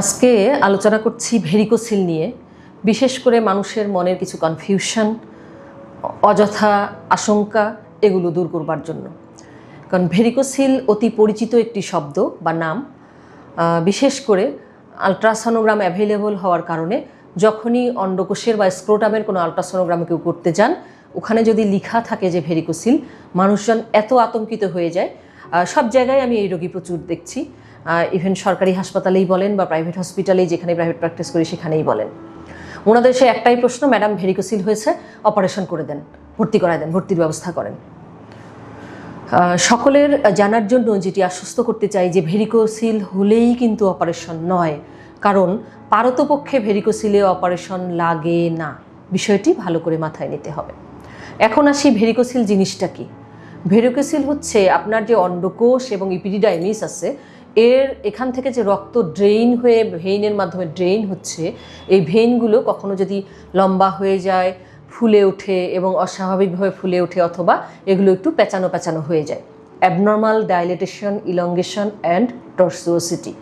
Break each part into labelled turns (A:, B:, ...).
A: আজকে আলোচনা করছি ভেরিকোসিল নিয়ে, বিশেষ করে মানুষের মনের কিছু কনফিউশন অযথা আশঙ্কা, এগুলো দূর করবার জন্য। কারণ ভেরিকোসিল অতি পরিচিত একটি শব্দ বা নাম বিশেষ করে আলট্রাসনোগ্রাম অ্যাভেলেবল হওয়ার কারণে যখনই অন্ডকোষের বা স্ক্রোটামের কোনো আলট্রাসনোগ্রাম কেউ করতে যান, ওখানে যদি লিখা থাকে যে ভেরিকোসিল, মানুষজন এত আতঙ্কিত হয়ে যায় সব জায়গায় আমি এই রোগী প্রচুর দেখছি। ইভেন সরকারি হাসপাতালেই বলেন বা প্রাইভেট হসপিটালেই যেখানে প্রাইভেট প্র্যাকটিস করি সেখানেই বলেন। ওনাদের সে একটাই প্রশ্ন ম্যাডাম ভেরিকোসিল হয়েছে অপারেশন করে দেন, ভর্তি করায় দেন, ভর্তির ব্যবস্থা করেন। সকলের জানার জন্য যেটি আশ্বস্ত করতে চাই যে ভেরিকোসিল হলেই কিন্তু অপারেশন নয়। কারণ পারতপক্ষে ভেরিকোসিলে অপারেশন লাগে না। বিষয়টি ভালো করে মাথায় নিতে হবে। এখন আসি ভেরিকোসিল জিনিসটা কি? ভেরিকোসিল হচ্ছে আপনার যে অন্ডকোষ এবং ইপিডিডাইমিস আছে, এর এখান থেকে যে রক্ত ড্রেইন হয়ে ভেইনের মাধ্যমে ড্রেইন হচ্ছে, এই ভেইনগুলো কখনো যদি লম্বা হয়ে যায়, ফুলে ওঠে এবং অস্বাভাবিকভাবে ফুলে ওঠে অথবা এগুলো একটু পেঁচানো পেঁচানো হয়ে যায়। Abnormal dilatation elongation and tortuosity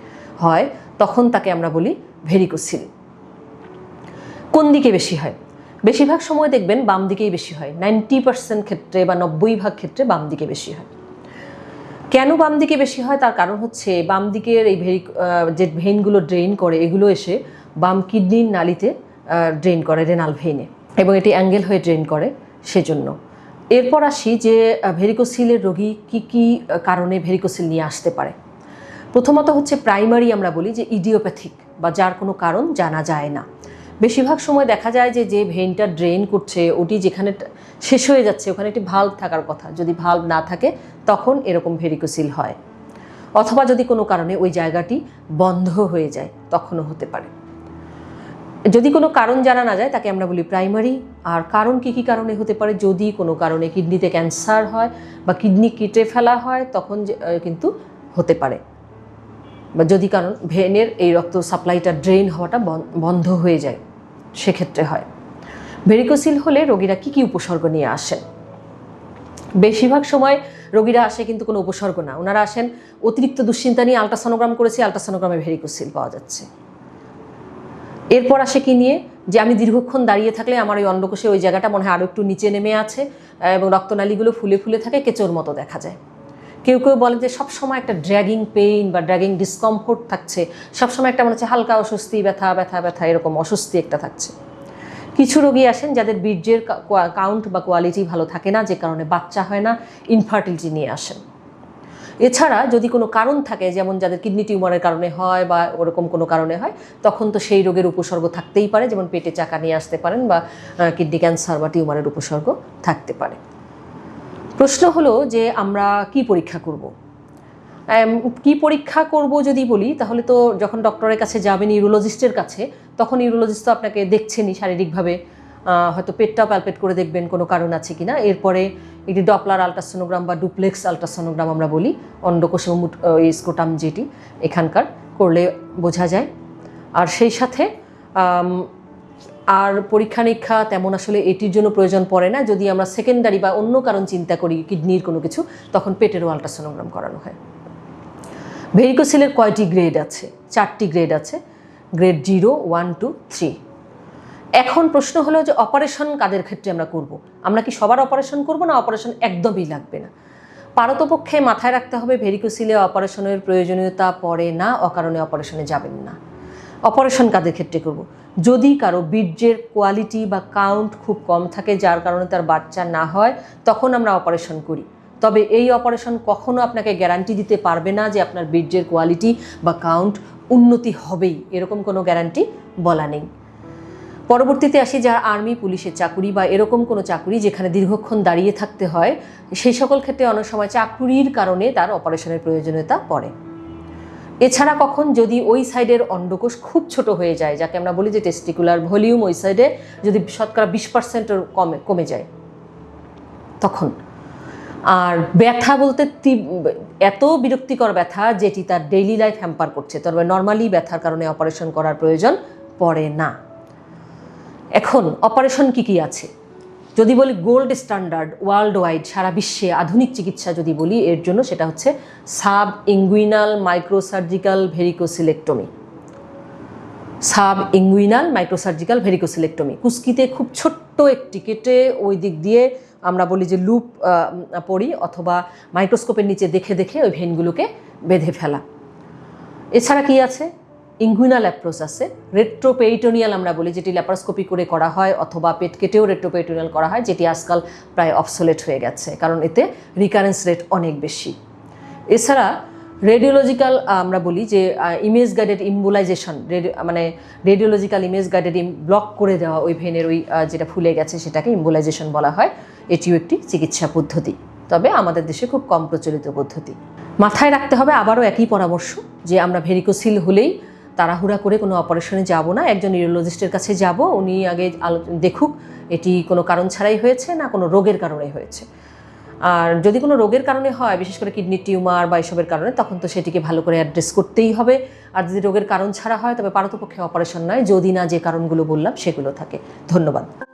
A: হয়, তখন তাকে আমরা বলি ভেরিকোসিল কোন দিকে বেশি হয়? বেশিরভাগ সময় দেখবেন বাম দিকেই বেশি হয়। নাইনটি পার্সেন্ট ক্ষেত্রে বা নব্বই ভাগ ক্ষেত্রে বাম দিকে বেশি হয়। কেন বাম দিকে বেশি হয়? তার কারণ হচ্ছে বাম দিকের এই ভেরি যে ভেইনগুলো ড্রেন করে, এগুলো এসে বাম কিডনির নালিতে ড্রেন করে, রেনাল ভেইনে এবং এটি অ্যাঙ্গেল হয়ে ড্রেন করে সেজন্য। এরপর আসি যে ভেরিকোসিলের রোগী কি কি কারণে ভেরিকোসিল নিয়ে আসতে পারে। প্রথমত হচ্ছে প্রাইমারি আমরা বলি যে ইডিওপ্যাথিক বা যার কোনো কারণ জানা যায় না। বেশিরভাগ সময় দেখা যায় যে যে ভেনটা ড্রেন করছে, ওটি যেখানে শেষ হয়ে যাচ্ছে, ওখানে একটি ভাল্ব থাকার কথা। যদি ভাল্ব না থাকে, তখন এরকম ভেরিকোসিল হয়। অথবা যদি কোনো কারণে ওই জায়গাটি বন্ধ হয়ে যায়, তখনও হতে পারে। যদি কোনো কারণ জানা না যায়, তাকে আমরা বলি প্রাইমারি। আর কারণ কি কি কারণে হতে পারে? যদি কোনো কারণে কিডনিতে ক্যান্সার হয় বা কিডনি কেটে ফেলা হয়, তখন কিন্তু হতে পারে। বা যদি কারণ ভেনের এই রক্ত সাপ্লাইটা ড্রেন হওয়াটা বন- বন্ধ হয়ে যায়, সেক্ষেত্রে হয়। ভেরিকোসিল হলে রোগীরা কি কি উপসর্গ নিয়ে আসেন? বেশিরভাগ সময় রোগীরা আসে কিন্তু কোনো উপসর্গ না। ওনারা আসেন, অতিরিক্ত দুশ্চিন্তা নিয়ে আলট্রাসনোগ্রাম করেছি, আলট্রাসনোগ্রামে ভেরিকোসিল পাওয়া যাচ্ছে। এরপর আসে কি নিয়ে? যে আমি দীর্ঘক্ষণ দাঁড়িয়ে থাকলে আমার ওই অন্ডকোষে ওই জায়গাটা মনে হয় আরও একটু নিচে নেমে আছে, এবং রক্তনালীগুলো ফুলে ফুলে থাকে, কেঁচোর মতো দেখা যায়। কেউ কেউ বলেন যে সবসময় একটা ড্র্যাগিং পেইন বা ড্র্যাগিং ডিসকমফোর্ট থাকছে। সবসময় একটা মনে হচ্ছে হালকা অস্বস্তি, ব্যথা ব্যথা ব্যথা, এরকম অস্বস্তি একটা থাকছে। কিছু রোগী আসেন যাদের বীর্যের কাউন্ট বা কোয়ালিটি ভালো থাকে না, যে কারণে বাচ্চা হয় না ইনফার্টিলিটি নিয়ে আসেন। এছাড়া যদি কোনো কারণ থাকে, যেমন যাদের কিডনি টিউমারের কারণে হয় বা ওরকম কোনো কারণে হয়, তখন তো সেই রোগের উপসর্গ থাকতেই পারে, যেমন পেটে চাকা নিয়ে আসতে পারেন বা কিডনি ক্যান্সার বা টিউমারের উপসর্গ থাকতে পারে। প্রশ্ন হলো যে আমরা কি পরীক্ষা করব? কি পরীক্ষা করব যদি বলি, তাহলে তো যখন ডক্টরের কাছে যাবেন, ইউরোলজিস্টের কাছে, তখন ইউরোলজিস্ট তো আপনাকে দেখছেনই শারীরিকভাবে। হয়তো পেটটা প্যালপেট করে দেখবেন কোনো কারণ আছে কি না এরপরে একটি ডপলার আলট্রাসোনোগ্রাম বা ডুপ্লেক্স আলট্রাসোনোগ্রাম আমরা বলি অন্ডকোষ এবং স্কোটাম যেটি এখানকার, করলে বোঝা যায়। আর সেই সাথে আর পরীক্ষা নিরীক্ষা তেমন আসলে এটির জন্য প্রয়োজন পড়ে না। যদি আমরা সেকেন্ডারি বা অন্য কারণ চিন্তা করি কিডনির কোনো কিছু, তখন পেটেরও আলট্রাসোনোগ্রাম করানো হয়। ভেরিকোসিলের কয়টি গ্রেড আছে? চারটি গ্রেড আছে। Grade zero one two three এখন প্রশ্ন হলো যে অপারেশন কাদের ক্ষেত্রে আমরা করব। আমরা কি সবার অপারেশন করব না অপারেশন একদমই লাগবে না? পারতপক্ষে মাথায় রাখতে হবে ভেরিকোসিলে অপারেশনের প্রয়োজনীয়তা পড়ে না, অকারণে অপারেশনে যাবেন না। অপারেশন কাদের ক্ষেত্রে করব। যদি কারও বীর্যের কোয়ালিটি বা কাউন্ট খুব কম থাকে, যার কারণে তার বাচ্চা না হয়, তখন আমরা অপারেশন করি। তবে এই অপারেশন কখনো আপনাকে গ্যারান্টি দিতে পারবে না যে আপনার বীর্যের কোয়ালিটি বা কাউন্ট উন্নতি হবেই। এরকম কোনো গ্যারান্টি বলা নেই। পরবর্তীতে আসি যারা আর্মি পুলিশের চাকুরি বা এরকম কোনো চাকুরি যেখানে দীর্ঘক্ষণ দাঁড়িয়ে থাকতে হয় সেই সকল ক্ষেত্রে অনেক সময় চাকুরির কারণে তার অপারেশনের প্রয়োজনীয়তা পড়ে। এছাড়া কখন যদি ওই সাইডের অন্ডকোষ খুব ছোট হয়ে যায়, যাকে আমরা বলি যে টেস্টিকুলার ভলিউম ওই সাইডে যদি শতকরা বিশ পার্সেন্টের কমে কমে যায়, তখন। আর ব্যথা বলতে এত বিরক্তিকর ব্যথা যেটি তার ডেইলি লাইফ হ্যাম্পার করছে, তবে নর্মালি ব্যথার কারণে অপারেশন করার প্রয়োজন পড়ে না। এখন অপারেশন কি কি আছে? যদি বলি গোল্ড স্ট্যান্ডার্ড ওয়ার্ল্ড ওয়াইড সারা বিশ্বে আধুনিক চিকিৎসা যদি বলি, এর জন্য সেটা হচ্ছে sub inguinal microsurgical varicocelectomy sub inguinal microsurgical varicocelectomy কুস্কিতে খুব ছোট্ট একটি কেটে ওই দিক দিয়ে আমরা বলি যে লুপ পড়ি অথবা মাইক্রোস্কোপের নিচে দেখে দেখে ওই ভেনগুলোকে বেঁধে ফেলা। এছাড়া কি আছে? ইঙ্গুইনাল অ্যাপ্রোচ আছে রেট্রোপেইটোনিয়াল আমরা বলি, যেটি ল্যাপারোস্কোপি করে করা হয় অথবা পেট কেটেও রেট্রোপেইটোনিয়াল করা হয়, যেটি আজকাল প্রায় অবসোলেট হয়ে গেছে, কারণ এতে রিকারেন্স রেট অনেক বেশি। এছাড়া রেডিওলজিক্যাল আমরা বলি যে ইমেজ গাইডেড ইম্বুলাইজেশন মানে রেডিওলজিক্যাল ইমেজ গাইডেড ব্লক করে দেওয়া ওই ভেনের ওই যেটা ফুলে গেছে সেটাকে ইম্বুলাইজেশন বলা হয়। এটিও একটি চিকিৎসা পদ্ধতি। তবে আমাদের দেশে খুব কম প্রচলিত পদ্ধতি। মাথায় রাখতে হবে আবারও একই পরামর্শ, যে আমরা ভেরিকোসিল হলেই তাড়াহুড়া করে কোনো অপারেশনে যাব না। একজন ইউরোলজিস্টের কাছে যাব, উনি আগে দেখুক এটি কোনো কারণ ছাড়াই হয়েছে না কোনো রোগের কারণে হয়েছে। আর যদি কোনো রোগের কারণে হয়, বিশেষ করে কিডনি টিউমার বা এসবের কারণে, তখন তো সেটিকে ভালো করে অ্যাড্রেস করতেই হবে। আর যদি রোগের কারণ ছাড়া হয়, তবে পারতপক্ষে অপারেশন নয়। যদি না যে কারণগুলো বললাম, সেগুলো থাকে। ধন্যবাদ।